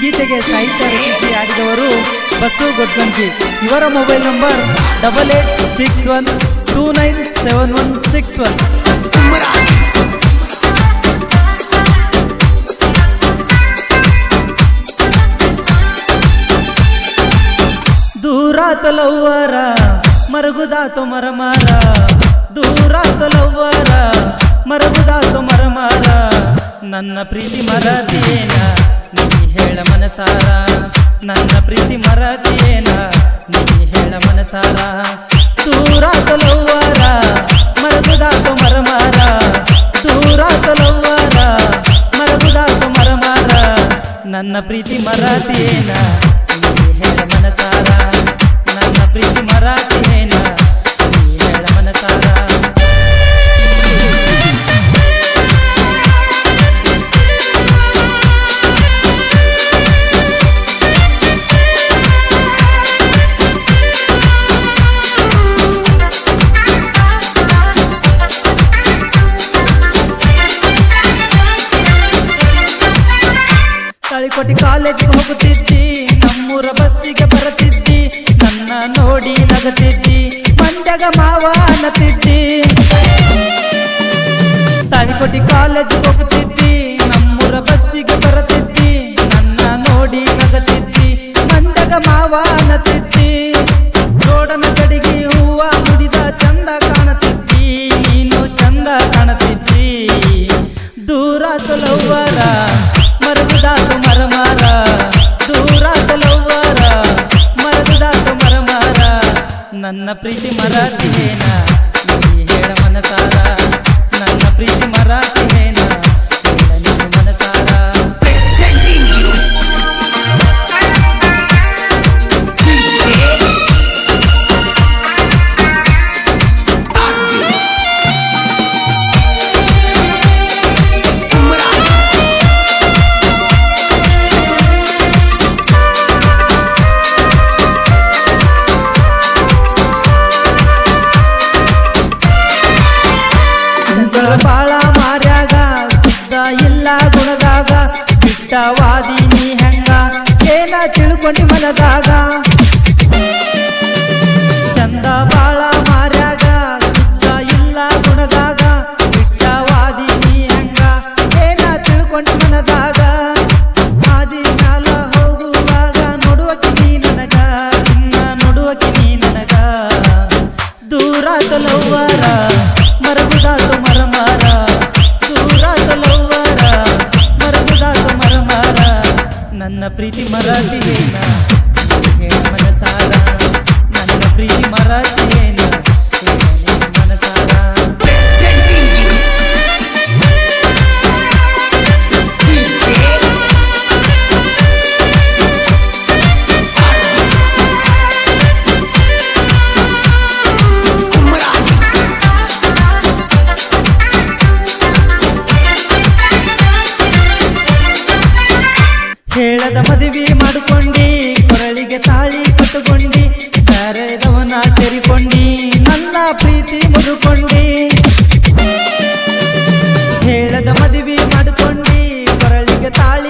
ಗೀತೆಗೆ ಸಾಹಿತ್ಯ ರಚಿಸಿ ಆಡಿದವರು ಬಸ್ಸು ಗೊಡ್ಗಂಜಿ ಇವರ mobile number double eight six one two nine seven one six one ದೂರಾತಲವ್ವರ ಮರಗುದಾತು ಮರಮಾರ. ದೂರಾತಲವ್ವರ ಮರಗುದಾತು ಮರಮಾರ. ನನ್ನ ಪ್ರೀತಿ ಮರದೇನ ಹೇಳ ಮನಸಾರ, ನನ್ನ ಪ್ರೀತಿ ಮರದೇನ ನೀ ಹೇಳ ಮನಸಾರ ದೂರಾತಲವ್ವರ ಮರಬುದಾತು ಮರಮಾರ. ದೂರಾತಲವ್ವರ ಮರಬುದಾತು ಮರಮಾರ. ನನ್ನ ಪ್ರೀತಿ ಮರದೇನ ನೀ ಹೇಳ ಮನಸಾರ, ನನ್ನ ಪ್ರೀತಿ ಮರಾಠೇನ ತಾಳಿಕೋಟಿ ಕಾಲೇಜ್ ಹೋಗುತ್ತಿದ್ದಿ ನಮ್ಮೂರ ಬಸ್ಸಿಗೆ ಬರುತ್ತಿದ್ದಿ ನನ್ನ ನೋಡಿ ನಗತಿದ್ದಿ ಮಂದಗ ಮಾವ ಅನ್ನತಿದ್ದಿ ಜೋಡನ ಕಡೆಗೆ ಹೂವ ಮುಡಿದ ಚಂದ ಕಾಣುತ್ತಿದ್ದಿ ನೀನು ಚಂದ ಕಾಣುತ್ತಿದ್ದಿ ದೂರ ತೊಲವ್ವರ ಮರಗುದಾತು ಮರಮಾರ ದೂರ ತೊಲವ್ವರ ಮರದಾಸು ಮರಮಾರ, ನನ್ನ ಪ್ರೀತಿ ಮರಾಠಿಯೇನ? ಬಿಟ್ಟವಾದಿ ನೀ ಹೆಂಗ? ಏನ ತಿಳ್ಕೊಂಡಿ ಮನದಾಗ? ಚಂದ ಬಾಳ ಮಾರ್ಯಾಗ ಸುತ್ತ ಇಲ್ಲ ಗುಣದಾಗ. ಬಿಟ್ಟವಾದಿ ನೀ ಹೆಂಗ? ಏನ ತಿಳ್ಕೊಂಡಿ ಮನದಾಗ? ಆದಿ ಮ್ಯಾಲ ಹೋಗುವಾಗ ನೋಡುವಕಿ ನೀ ನನಗ, ನಿನ್ನ ನೋಡುವಕಿ ನೀ ನನಗ. ದೂರ ತಲವ್ವರ ಮರಗುದಾತು ಮರಮಾರ. ದೂರ ಪ್ರೀತಿ ಮದುವೆ ಮಾಡಿಕೊಂಡಿ ಕೊರಳಿಗೆ ತಾಳಿ